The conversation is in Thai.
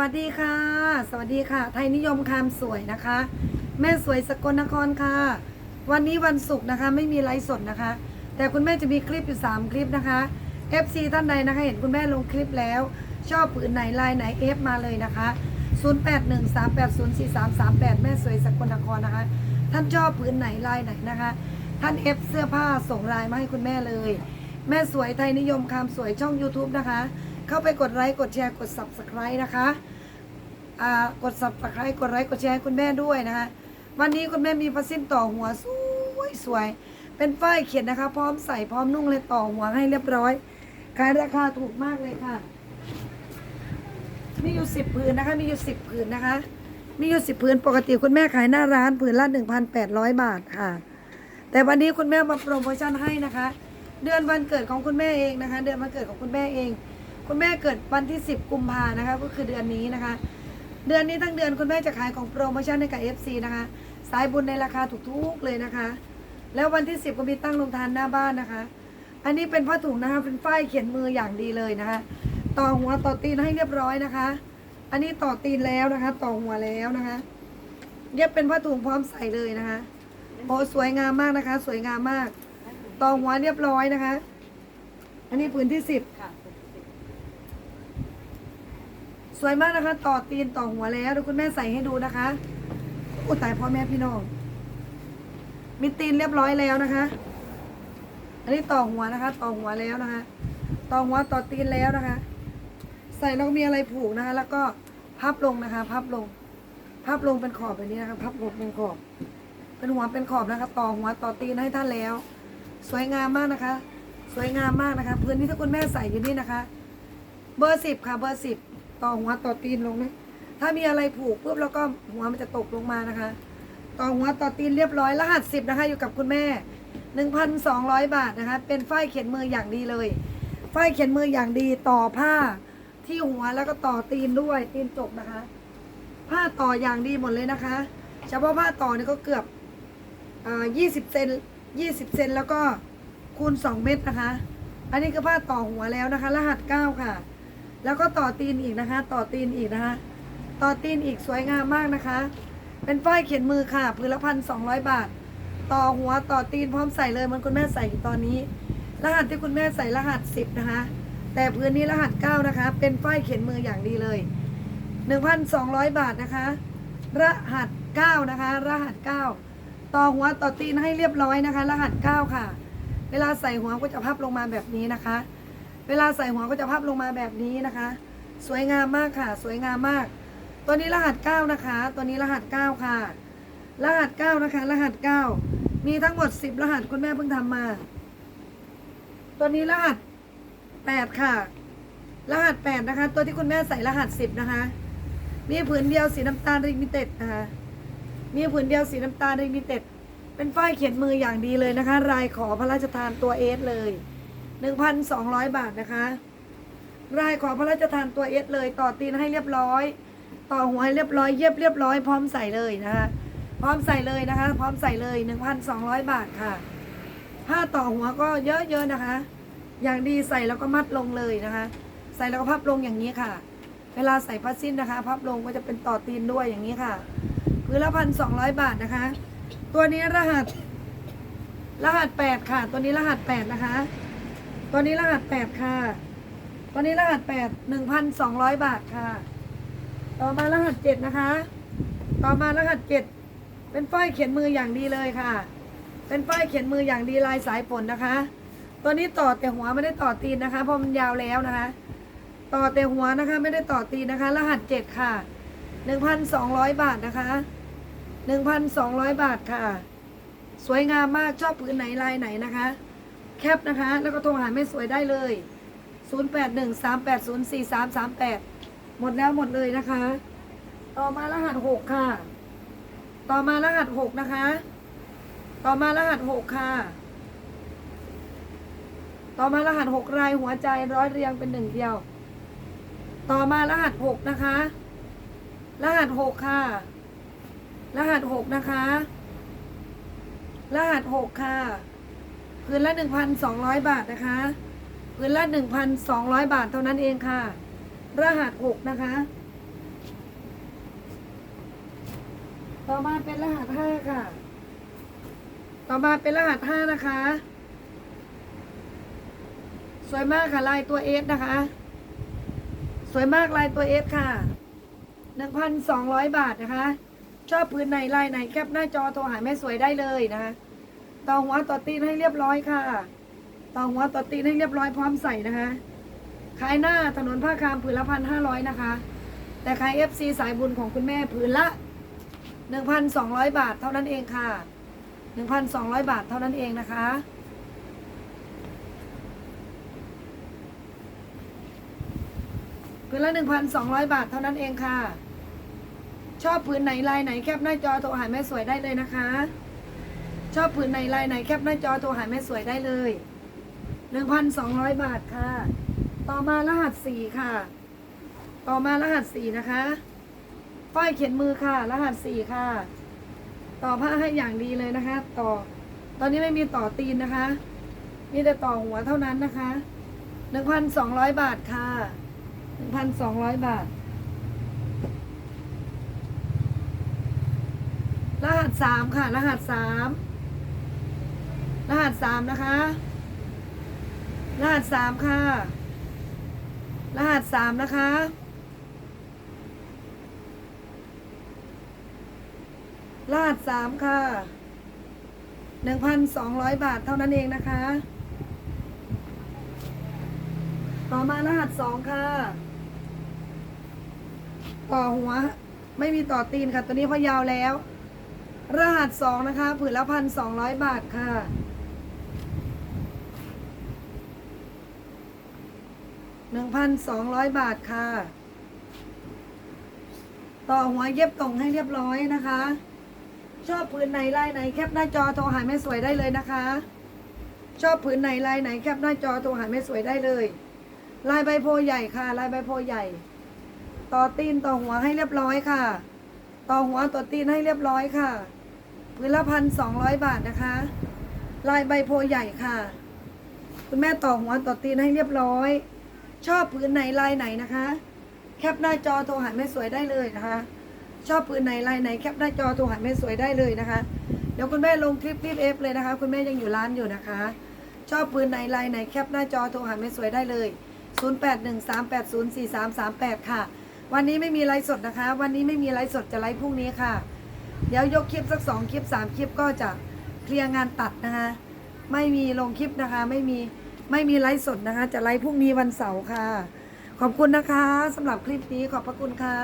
วัสดีค่ะ สวัสดีค่ะ ไทยนิยมคามสวยนะคะ แม่สวยสกลนครค่ะ วันนี้วันศุกร์นะคะ ไม่มีไลฟ์สดนะคะ แต่คุณแม่จะมีคลิปอยู่ 3 คลิปนะคะ FC ท่านใดนะคะ เห็นคุณแม่ลงคลิปแล้ว ชอบผืนไหนลายไหนเอฟมาเลยนะคะ 0813804338 แม่สวยสกลนครนะคะ ท่านชอบผืนไหนลายไหนนะคะ ท่านเอฟเสื้อผ้าส่งลายมาให้คุณแม่เลย แม่สวยไทยนิยมคามสวยช่อง YouTube นะคะ เข้าไปกดไลค์กดแชร์กด Subscribe นะคะอ่ากด Subscribe กดไลค์กดแชร์ให้คุณแม่ด้วยนะคะวันนี้คุณแม่มีผ้าสิ้นต่อหัวสวยสวย เป็นฝ้ายเขียนนะคะ พร้อมใส่พร้อมนุ่งเลยต่อหัวให้เรียบร้อยขายราคาถูกมากเลยค่ะ มีอยู่สิบผืนนะคะ มีอยู่สิบผืนนะคะ มีอยู่สิบผืนปกติคุณแม่ขายหน้าร้านผืนละหนึ่งพันแปดร้อยบาทค่ะ แต่วันนี้คุณแม่มาโปรโมชั่นให้นะคะ เดือนวันเกิดของคุณแม่เองนะคะ เดือนวันเกิดของคุณแม่เอง คุณแม่เกิดวันที่ 10 กุมภานะคะ ก็คือเดือนนี้นะคะ เดือนนี้ทั้งเดือนคุณแม่จะขายของโปรโมชั่นให้กับ FC นะคะ สายบุญในราคาถูกๆเลยนะคะ แล้ววันที่ 10 ก็มีตั้งโรงทานหน้าบ้านนะคะ อันนี้เป็นผ้าถุงนะคะเป็นฝ้ายเขียนมืออย่างดีเลยนะคะ ต่อหัวต่อตีนให้เรียบร้อยนะคะ อันนี้ต่อตีนแล้วนะคะ ต่อหัวแล้วนะคะเย็บเป็นผ้าถุงพร้อมใส่เลยนะคะโอ้สวยงามมากนะคะ สวยงามมาก ต่อหัวเรียบร้อยนะคะ อันนี้ผืนที่สิบ ค่ะ สวยมากนะคะ ต่อตีนต่อหัวแล้วเดี๋ยวคุณแม่ใส่ให้ดูนะคะอุตายพ่อแม่พี่น้องมีตีนเรียบร้อยแล้วนะคะ อันนี้ต่อหัวนะคะ ต่อหัวแล้วนะคะ ต่อหัวต่อตีนแล้วนะคะ ใส่แล้วก็มีอะไรผูกนะคะ แล้วก็พับลงนะคะ พับลง พับลงเป็นขอบแบบนี้นะคะ พับลงเป็นขอบ เป็นหัวเป็นขอบนะคะ ต่อหัวต่อตีนให้ท่านแล้ว สวยงามมากนะคะ สวยงามมากนะคะ พื้นที่ที่คุณแม่ใส่อยู่นี่นะคะ เบอร์สิบค่ะ เบอร์สิบ ต่อหัวต่อตีนลงนะถ้ามีอะไรผูกปุ๊บแล้วก็หัวมันจะตกลงมานะคะ ต่อหัวต่อตีนเรียบร้อยรหัสสิบนะคะ อยู่กับคุณแม่หนึ่งพันสองร้อยบาทนะคะ เป็นฝ้ายเขียนมืออย่างดีเลยฝ้ายเขียนมืออย่างดีต่อผ้าที่หัวแล้วก็ต่อตีนด้วยตีนจบนะคะ ผ้าต่ออย่างดีหมดเลยนะคะเฉพาะผ้าต่อนี่ก็เกือบยี่สิบเซนยี่สิบเซนแล้วก็คูณสองเม็ดนะคะ อันนี้คือผ้าต่อหัวแล้วนะคะ รหัสเก้าค่ะ แล้วก็ต่อตีนอีกนะคะ ต่อตีนอีกนะคะ ต่อตีนอีกสวยงามมากนะคะ เป็นฝ้ายเขียนมือค่ะพื้นละพันสองร้อยบาท ต่อหัวต่อตีนพร้อมใส่เลยเหมันคุณแม่ใส่ตอนนี้ รหัสที่คุณแม่ใส่รหัสสิบนะคะ แต่พื้นนี้รหัสเก้านะคะ เป็นฝ้ายเขียนมืออย่างดีเลยหนึ่งพันสองร้อยบาทนะคะ รหัสเก้านะคะ รหัสเก้าต่อหัวต่อตีนให้เรียบร้อยนะคะ รหัสเก้าค่ะ เวลาใส่หัวก็จะพับลงมาแบบนี้นะคะ เวลาใส่หัวก็จะพับลงมาแบบนี้นะคะ สวยงามมากค่ะ สวยงามมาก ตัวนี้รหัสเก้านะคะ ตัวนี้รหัสเก้าค่ะ รหัสเก้านะคะ รหัสเก้ามีทั้งหมดสิบรหัสคุณแม่เพิ่งทำมา ตัวนี้รหัสแปดค่ะ รหัสแปดนะคะ ตัวที่คุณแม่ใส่รหัสสิบนะคะ มีผืนเดียวสีน้ำตาลริมิเต็ดนะคะ มีผืนเดียวสีน้ำตาลริมิเต็ด เป็นฝ้ายเขียนมืออย่างดีเลยนะคะ รายขอพระราชทานตัวเอสเลย 1,200 บาทนะคะ รายขอพระราชทานตัวเอสเลย ต่อตีนให้เรียบร้อย ต่อหัวให้เรียบร้อย เย็บเรียบร้อย พร้อมใส่เลยนะคะ พร้อมใส่เลยนะคะ พร้อมใส่เลย 1,200 บาทค่ะผ้าต่อหัวก็เยอะๆนะคะ อย่างดีใส่แล้วก็มัดลงเลยนะคะ ใส่แล้วก็พับลงอย่างนี้ค่ะ เวลาใส่ผ้าสิ้นนะคะ พับลงก็จะเป็นต่อตีนด้วยอย่างนี้ค่ะพื้นละพันสองร้อยบาทนะคะ ตัวนี้รหัส รหัสแปดค่ะ ตัวนี้รหัสแปดนะคะ ตัวนี้รหัสแปดค่ะ ตัวนี้รหัสแปดหนึ่งพันสองร้อยบาทค่ะ ต่อมารหัสเจ็ดนะคะ ต่อมารหัสเจ็ดเป็นฝ้ายเขียนมืออย่างดีเลยค่ะ เป็นฝ้ายเขียนมืออย่างดีลายสายฝนนะคะ ตัวนี้ต่อแต่หัวไม่ได้ต่อตีนนะคะเพราะมันยาวแล้วนะคะ ต่อแต่หัวนะคะไม่ได้ต่อตีนนะคะ รหัสเจ็ดค่ะหนึ่งพันสองร้อยบาทนะคะหนึ่งพันสองร้อยบาทค่ะ สวยงามมากชอบผืนไหนลายไหนนะคะ แคปนะคะ แล้วก็โทรหาแม่สวยได้เลย 0813804338 หมดแล้วหมดเลยนะคะ ต่อมารหัสหกค่ะ ต่อมารหัสหกนะคะ ต่อมารหัสหกค่ะ ต่อมารหัสหกรายหัวใจร้อยเรียงเป็นหนึ่งเดียว ต่อมารหัสหกนะคะ รหัสหกค่ะ รหัสหกนะคะ รหัสหกค่ะ พื้นละ 1,200 บาทนะคะพื้นละ 1,200 บาทเท่านั้นเองค่ะ รหัส 6 นะคะ ต่อมาเป็นรหัส 5 ค่ะ ต่อมาเป็นรหัส 5 นะคะ สวยมากค่ะลายตัว S นะคะ สวยมากลายตัว S ค่ะ 1,200 บาทนะคะ ชอบพื้นในลายไหนแคปหน้าจอโทรหาแม่สวยได้เลยนะคะ ต่อหัวต่อตีนให้เรียบร้อยค่ะต่อหัวต่อตีนให้เรียบร้อยพร้อมใส่นะคะขายหน้าถนนผ้าคามผืนละพันห้าร้อยนะคะ แต่ขาย FC สายบุญของคุณแม่ผืนละหนึ่งพันสองร้อยบาทเท่านั้นเองค่ะหนึ่งพันสองร้อยบาทเท่านั้นเองนะคะ ผืนละหนึ่งพันสองร้อยบาทเท่านั้นเองค่ะ ชอบผืนไหนลายไหนแคปหน้าจอโทรหาแม่สวยได้เลยนะคะ ชอบผืนไหนลายไหนแคปหน้าจอโทรหาแม่สวยได้เลยหนึ่งพันสองร้อยบาทค่ะ ต่อมารหัสสี่ค่ะ ต่อมารหัสสี่นะคะป้ายเขียนมือค่ะ รหัสสี่ค่ะ ต่อผ้าให้อย่างดีเลยนะคะ ต่อ ตอนนี้ไม่มีต่อตีนนะคะ มีแต่ต่อหัวเท่านั้นนะคะหนึ่งพันสองร้อยบาทค่ะหนึ่งพันสองร้อยบาท รหัสสามค่ะ รหัสสาม รหัสสามนะคะ รหัสสามค่ะ รหัสสามนะคะ รหัสสามค่ะหนึ่งพันสองร้อยบาทเท่านั้นเองนะคะ ต่อมารหัสสองค่ะ ต่อหัวไม่มีต่อตีนค่ะ ตัวนี้เพอยาวแล้ว รหัสสองนะคะ ผืนละพันสองร้อยบาทค่ะ หนึ่งพันสองร้อยบาทค่ะ ต่อหัวเย็บตรงให้เรียบร้อยนะคะ ชอบผืนไหนลายไหนแคปหน้าจอโทรหาแม่สวยได้เลยนะคะ ชอบผืนไหนลายไหนแคปหน้าจอโทรหาแม่สวยได้เลย ลายใบโพใหญ่ค่ะ ลายใบโพใหญ่ ต่อตีนต่อหัวให้เรียบร้อยค่ะ ต่อหัวต่อตีนให้เรียบร้อยค่ะผืนละพันสองร้อยบาทนะคะ ลายใบโพใหญ่ค่ะ คุณแม่ต่อหัวต่อตีนให้เรียบร้อย ชอบผืนไหนลายไหนนะคะ แคปหน้าจอโทรหาแม่สวยได้เลยนะคะ ชอบผืนไหนลายไหนแคปหน้าจอโทรหาแม่สวยได้เลยนะคะ เดี๋ยวคุณแม่ลงคลิปรีบเอฟเลยนะคะ คุณแม่ยังอยู่ร้านอยู่นะคะ ชอบปืนไหนลายไหนแคปหน้าจอโทรหาแม่สวยได้เลย 0813804338 ค่ะ วันนี้ไม่มีไลฟ์สดนะคะ วันนี้ไม่มีไลฟ์สดจะไลฟ์พรุ่งนี้ค่ะ เดี๋ยวยกคลิปสักสองคลิปสามคลิปก็จะเคลียร์งานตัดนะคะ ไม่มีลงคลิปนะคะ ไม่มี ไม่มีไลฟ์สดนะคะ จะไลฟ์พรุ่งนี้วันเสาร์ค่ะ ขอบคุณนะคะสำหรับคลิปนี้ขอบพระคุณค่ะ